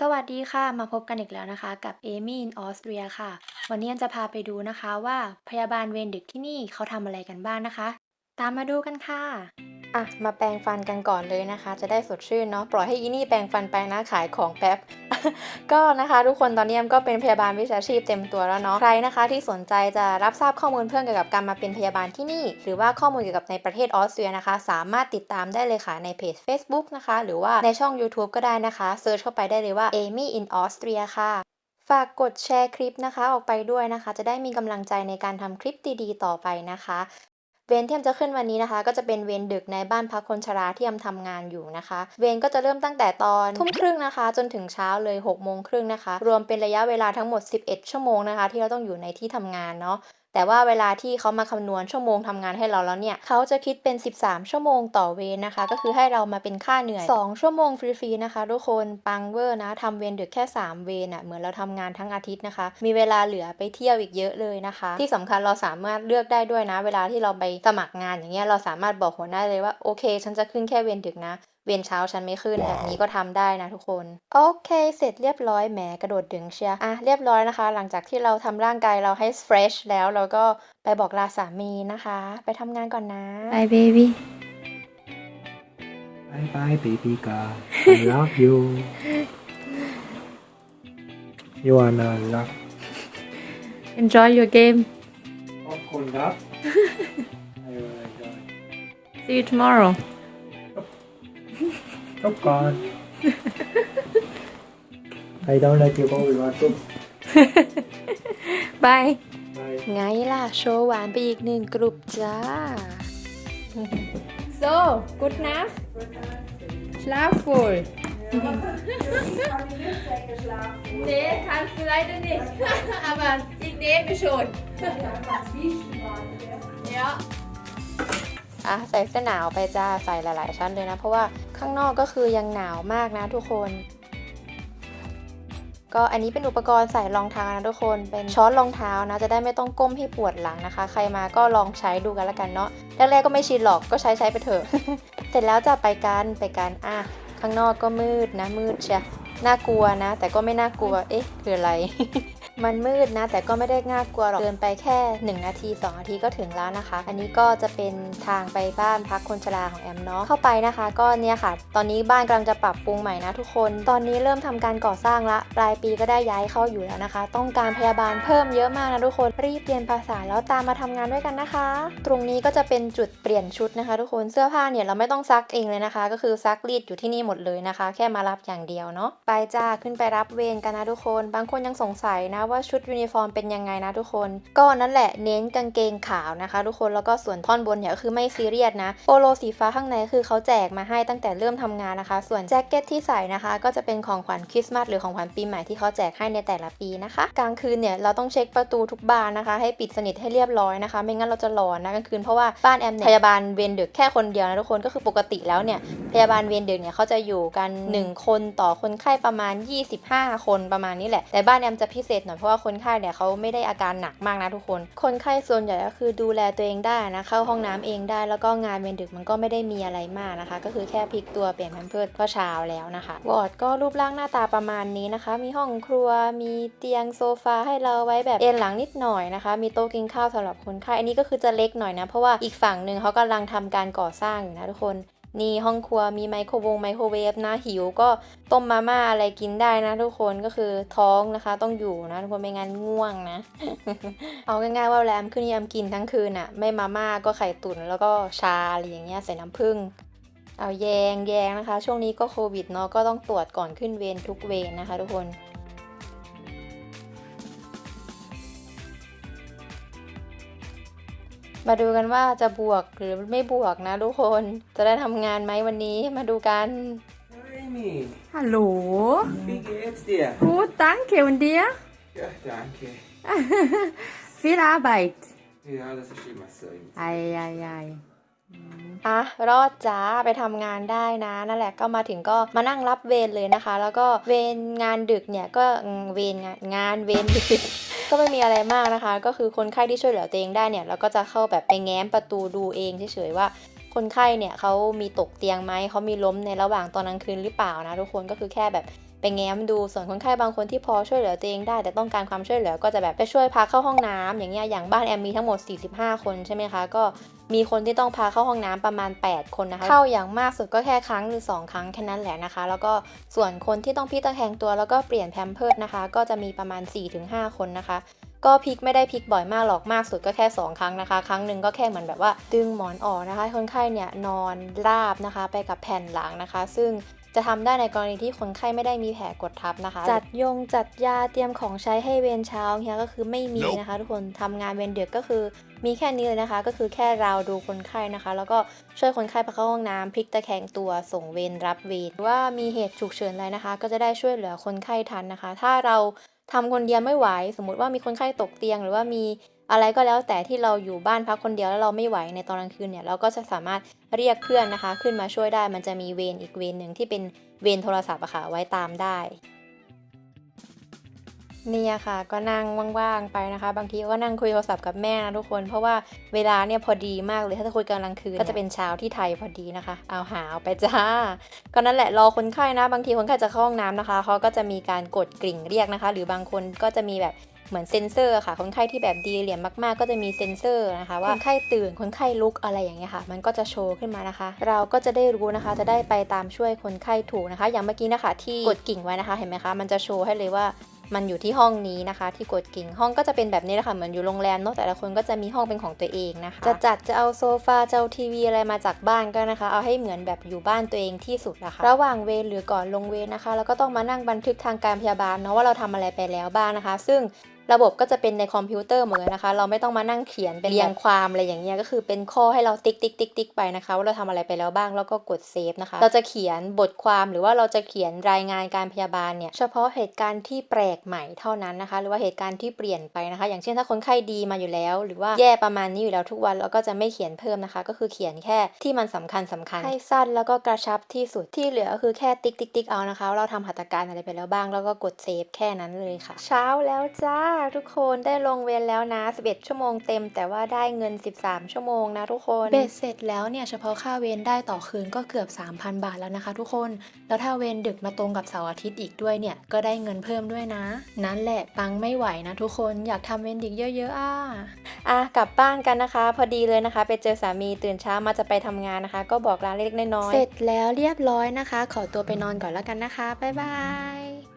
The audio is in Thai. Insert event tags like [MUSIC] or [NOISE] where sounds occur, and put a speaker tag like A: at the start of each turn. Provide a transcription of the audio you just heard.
A: สวัสดีค่ะ มาพบกันอีกแล้วนะคะ กับเอมี่ in ออสเตรียค่ะ วันนี้จะพาไปดูนะคะว่าพยาบาลเวรดึกที่นี่เขาทำอะไรกันบ้างนะคะ ตามมาดูกันค่ะ อะมาแปรงฟันกันก่อนเลยนะคะ จะได้สดชื่นเนาะปล่อยให้อีนี่แปรงฟันไปนะขายของแป๊บ ก็นะคะทุกคนตอนนี้ก็เป็นพยาบาลวิชาชีพเต็มตัวแล้วเนาะใครนะคะ ที่สนใจจะรับทราบข้อมูลเพิ่มเกี่ยวกับการมาเป็นพยาบาลที่นี่ หรือว่าข้อมูลเกี่ยวกับในประเทศออสเตรียนะคะ สามารถติดตามได้เลยค่ะในเพจ Facebook นะคะ หรือว่าในช่อง YouTube ก็ได้นะคะเซิร์ชเข้าไปได้เลยว่า Amy in Austria ค่ะฝากกดแชร์คลิปนะคะออกไปด้วยนะคะ จะได้มีกำลังใจในการทำคลิปดีๆ ต่อไปนะคะ เวรที่แอมจะขึ้นวันนี้นะคะ ก็จะเป็นเวรดึกในบ้านพักคนชราที่แอมทำงานอยู่นะคะ เวรก็จะเริ่มตั้งแต่ตอนทุ่มครึ่งนะคะ จนถึงเช้าเลย6กโมงครึ่งนะคะ รวมเป็นระยะเวลาทั้งหมด 11 ชั่วโมงนะคะ ที่เราต้องอยู่ในที่ทำงานเนาะ แต่ว่าเวลาที่เขามาคำนวณชั่วโมงทำงานให้เราแล้วเนี่ยเขาจะคิดเป็น 13 ชั่วโมงต่อเวรนะคะ ก็คือให้เรามาเป็นค่าเหนื่อย 2 ชั่วโมงฟรีๆนะคะทุกคนปังเวอร์นะทำเวรเดึกแค่ 3 เวรอะเหมือนเราทำงานทั้งอาทิตย์นะคะ มีเวลาเหลือไปเที่ยวอีกเยอะเลยนะคะ ที่สำคัญเราสามารถเลือกได้ด้วยนะ เวลาที่เราไปสมัครงานอย่างเงี้ยเราสามารถบอกหัวหน้าเลยว่าโอเค ฉันจะขึ้นแค่เวรดึกนะ เวรเช้าฉันไม่ขึ้นแบบนี้ก็ทำได้นะทุกคน โอเค เสร็จเรียบร้อยแหมกระโดดดึงเชียร์อะเรียบร้อยนะคะ หลังจากที่เราทำร่างกายเราให้ fresh แล้วเราก็ไปบอกลาสามีนะคะ ไปทำงานก่อนนะ
B: Bye, baby.
C: Bye bye, baby girl. I love you. You wanna love
B: Enjoy your game.
C: popcorn love? I will enjoy.
B: See you tomorrow.
C: Popcorn. I don't let you go without soup.
B: Bye.
C: Bye.
A: ไงล่ะ โชว์หวานไปอีกหนึ่งกลุ่มจ้า [LAUGHS]
B: So, good Nacht. Schlaf wohl. nee, kannst du leider nicht. Aber ich nehme schon. ja.
A: อะใส่เสื้อหนาวไปจ้าใส่หลาย ๆ ชั้นเลยนะ เพราะว่าข้างนอกก็คือยังหนาวมากนะทุกคนก็อันนี้เป็นอุปกรณ์ใส่รองเท้านะทุกคน เป็นช้อนรองเท้านะจะได้ไม่ต้องก้มให้ปวดหลังนะคะ ใครมาก็ลองใช้ดูกันละกันเนาะแรกๆก็ไม่ชินหรอกก็ใช้ใช้ไปเถอะ เสร็จแล้วจะไปกันไปกันอะข้างนอกก็มืดนะมืดเชียน่ากลัวนะ แต่ก็ไม่น่ากลัวเอ๊ะคืออะไร มันมืดนะ แต่ก็ไม่ได้น่ากลัวหรอก เดินไปแค่ 1 นาที 2 นาทีก็ถึงแล้วนะคะ อันนี้ก็จะเป็นทางไปบ้านพักคนชราของแอมเนาะ เข้าไปนะคะ ก็เนี่ยค่ะ ตอนนี้บ้านกำลังจะปรับปรุงใหม่นะทุกคน ตอนนี้เริ่มทำการก่อสร้างละ ปลายปีก็ได้ย้ายเข้าอยู่แล้วนะคะ ต้องการพยาบาลเพิ่มเยอะมากนะทุกคน รีบเรียนภาษาแล้วตามมาทำงานด้วยกันนะคะ ตรงนี้ก็จะเป็นจุดเปลี่ยนชุดนะคะ ทุกคน เสื้อผ้าเนี่ยเราไม่ต้องซักเองเลยนะคะ ก็คือซักรีดอยู่ที่นี่หมดเลยนะคะ แค่มารับอย่างเดียวเนาะ ไปจ้าขึ้นไปรับเวรกันนะทุกคน บางคนยังสงสัยนะว่าชุดยูนิฟอร์มเป็นยังไงนะทุกคน ก็นั่นแหละเน้นกางเกงขาวนะคะ ทุกคนแล้วก็ส่วนท่อนบนเนี่ยคือไม่ซีเรียสนะโปโลสีฟ้าข้างในคือเขาแจกมาให้ตั้งแต่เริ่มทำงานนะคะ ส่วนแจ็คเก็ตที่ใส่นะคะ ก็จะเป็นของขวัญคริสต์มาสหรือของขวัญปีใหม่ที่เขาแจกให้ในแต่ละปีนะคะกลางคืนเนี่ยเราต้องเช็คประตูทุกบานนะคะ ให้ปิดสนิทให้เรียบร้อยนะคะ ไม่งั้นเราจะหลอนนะกลางคืนเพราะว่าบ้านแอมเนี่ยพยาบาลเวรดึกแค่คนเดียวนะทุกคนก็คือปกติแล้วเนี่ยพยาบาลเวรดึกเนี่ยเขาจะอยู่กัน 1 คนต่อคนไข้ประมาณ 25 คนประมาณนี้แหละแต่บ้านแอมจะพิเศษหน่อยเพราะว่าคนไข้เนี่ยเขาไม่ได้อาการหนักมากนะทุกคน คนไข้ส่วนใหญ่ก็คือดูแลตัวเองได้นะเข้าห้องน้ำเองได้ แล้วก็งานเวรดึกมันก็ไม่ได้มีอะไรมากนะคะ ก็คือแค่พลิกตัวเปลี่ยนแพมเพิร์สก็เช้าแล้วนะคะวอร์ดก็รูปร่างหน้าตาประมาณนี้นะคะ มีห้องครัวมีเตียงโซฟาให้เราไว้แบบเอนหลังนิดหน่อยนะคะ มีโต๊ะกินข้าวสำหรับคนไข้อันนี้ก็คือจะเล็กหน่อยนะเพราะว่าอีกฝั่งหนึ่งเขากำลังทำการก่อสร้างอยู่นะทุกคน นี่ห้องครัวมีไมโครวงไมโครเวฟนะหิวก็ต้มมาม่าอะไรกินได้นะทุกคนก็คือท้องนะคะต้องอยู่นะทุกคนไม่งั้นง่วงนะ เอาง่ายๆว่าแรมขึ้นยามกินทั้งคืนอะไม่มาม่าก็ไข่ตุ๋นแล้วก็ชาอะไรอย่างเงี้ยใส่น้ำผึ้งเอาแยงแยงนะคะ ช่วงนี้ก็โควิดเนาะก็ต้องตรวจก่อนขึ้นเวรทุกเวรนะคะ ทุกคน มาดูกันว่าจะบวกหรือไม่บวกนะทุกคน จะได้ทำงานไหมวันนี้มาดูกัน
C: Amy,
B: Hallo.
C: wie geht's dir?
B: Gut, danke. Und dir?
C: Ja, danke.
B: Viel Arbeit.
C: Ja, das ist immer so.
B: Ei, ei, ei.
A: อะรอดจ้าไปทำงานได้นะ นั่นแหละก็มาถึงก็มานั่งรับเวรเลยนะคะ แล้วก็เวรงานดึกเนี่ยก็อืมเวรงานงานเวรดึก ก็ไม่มีอะไรมากนะคะ ก็คือคนไข้ที่ช่วยเหลือตัวเองได้เนี่ยเราก็จะเข้าแบบไปแง้มประตูดูเองเฉยๆว่า คนไข้เนี่ยเขามีตกเตียงไหมเขามีล้มในระหว่างตอนกลางคืนหรือเปล่านะทุกคนก็คือแค่แบบ ไปแง้มดู ส่วนคนไข้บางคนที่พอช่วยเหลือตัวเองได้ แต่ต้องการความช่วยเหลือก็จะแบบไปช่วยพาเข้าห้องน้ำอย่างเงี้ยอย่างบ้านแอมมีทั้งหมด 45 คนใช่ไหมคะ ก็มีคนที่ต้องพาเข้าห้องน้ำประมาณ 8 คนนะคะเข้าอย่างมากสุดก็แค่ครั้งหรือ 2 ครั้งแค่นั้นแหละนะคะ แล้วก็ส่วนคนที่ต้องพิตะแคงตัวแล้วก็เปลี่ยนแพมเพิร์ดนะคะ ก็จะมีประมาณ 4-5 คนนะคะก็พลิกไม่ได้พลิกบ่อยมากหรอกมากสุดก็แค่ 2 ครั้งนะคะ ครั้งหนึ่งก็แค่เหมือนแบบว่า ดึงหมอนออกนะคะ คนไข้เนี่ยนอนราบนะคะ ไปกับแผ่นหลังนะคะ ซึ่ง จะทำได้ในกรณีที่คนไข้ไม่ได้มีแผลกดทับนะคะ จัดยงจัดยาเตรียมของใช้ให้เวรเช้าเนี่ยก็คือไม่มีนะคะ ทุกคนทำงานเวรดึกก็คือมีแค่นี้เลยนะคะ ก็คือแค่ราวดูคนไข้นะคะ แล้วก็ช่วยคนไข้พาเข้าห้องน้ำพลิกตะแคงตัวส่งเวรรับเวรหรือว่ามีเหตุฉุกเฉินอะไรนะคะ ก็จะได้ช่วยเหลือคนไข้ทันนะคะ ถ้าเราทำคนเดียวไม่ไหว สมมติว่ามีคนไข้ตกเตียง หรือว่ามี อะไรก็แล้วแต่ที่เราอยู่บ้านพักคนเดียวแล้วเราไม่ไหวในตอนกลางคืนเนี่ยเราก็จะสามารถเรียกเพื่อนนะคะ ขึ้นมาช่วยได้มันจะมีเวรอีกเวรหนึ่งที่เป็นเวรโทรศัพท์อะค่ะไว้ตามได้เนี่ยค่ะก็นั่งว่างๆไปนะคะ บางทีก็นั่งคุยโทรศัพท์กับแม่นะทุกคน เพราะว่าเวลาเนี่ยพอดีมากเลยถ้าจะคุยกลางคืนก็จะเป็นเช้าที่ไทยพอดีนะคะ เอาหาเอาไปจ้า ก็นั่นแหละรอคนไข้นะ บางทีคนไข้จะเข้าห้องน้ำนะคะเขาก็จะมีการกดกริ่งเรียกนะคะ หรือบางคนก็จะมีแบบ เหมือนเซ็นเซอร์ค่ะ คนไข้ที่แบบดีเหลี่ยมมากๆ ก็จะมีเซ็นเซอร์นะคะ ว่าคนไข้ตื่นคนไข้ลุกอะไรอย่างเงี้ยค่ะ มันก็จะโชว์ขึ้นมานะคะ เราก็จะได้รู้นะคะ จะได้ไปตามช่วยคนไข้ถูกนะคะ อย่างเมื่อกี้นะคะ ที่กดกิ่งไว้นะคะ เห็นไหมคะ มันจะโชว์ให้เลยว่ามันอยู่ที่ห้องนี้นะคะ ที่กดกิ่งห้องก็จะเป็นแบบนี้แหละค่ะเหมือนอยู่โรงแรมเนาะแต่ละคนก็จะมีห้องเป็นของตัวเองนะคะ จะจัดจะเอาโซฟาจะเอาทีวีอะไรมาจากบ้านก็นะคะ เอาให้เหมือนแบบอยู่บ้านตัวเองที่สุดนะคะ ระหว่างเวรหรือก่อนลงเวรนะคะ แล้วก็ต้องมานั่งบันทึกทางการพยาบาลเนาะว่าเราทำอะไรไปแล้วบ้างนะคะ ซึ่ง ระบบก็จะเป็นในคอมพิวเตอร์หมดเลยนะคะ เราไม่ต้องมานั่งเขียนเป็นเรียงความอะไรอย่างเงี้ยก็คือเป็นข้อให้เราติ๊กติ๊กติ๊กติ๊กไปนะคะว่าเราทำอะไรไปแล้วบ้างแล้วก็กดเซฟนะคะ เราจะเขียนบทความหรือว่าเราจะเขียนรายงานการพยาบาลเนี่ยเฉพาะเหตุการณ์ที่แปลกใหม่เท่านั้นนะคะ หรือว่าเหตุการณ์ที่เปลี่ยนไปนะคะ อย่างเช่นถ้าคนไข้ดีมาอยู่แล้ว หรือว่าแย่ประมาณนี้อยู่แล้วทุกวันเราก็จะไม่เขียนเพิ่มนะคะ ก็คือเขียนแค่ที่มันสำคัญสำคัญให้สั้นแล้วก็กระชับที่สุดที่เหลือก็คือแค่ติ๊กติ๊กติ๊กเอานะคะว่าเราทำหัตถการอะไรไปแล้วบ้าง แล้วก็กดเซฟแค่นั้นเลยค่ะ เช้าแล้วจ้าทุกคนได้ลงเวรแล้วนะ 11 ชั่วโมงเต็ม แต่ว่าได้เงิน 13 ชั่วโมงนะทุกคนเบ็ดเสร็จแล้วเนี่ยเฉพาะค่าเวรได้ต่อคืนก็เกือบ 3,000 บาทแล้วนะคะ ทุกคน แล้วถ้าเวรดึกมาตรงกับเสาร์อาทิตย์อีกด้วยเนี่ยก็ได้เงินเพิ่มด้วยนะ นั่นแหละปังไม่ไหวนะทุกคนอยากทำเวรดึกเยอะๆอะอะกลับบ้านกันนะคะ พอดีเลยนะคะ ไปเจอสามีตื่นเช้ามาจะไปทำงานนะคะ ก็บอกลาเล็กๆน้อยๆเสร็จแล้วเรียบร้อยนะคะ ขอตัวไปนอนก่อนแล้วกันนะคะบ๊ายบาย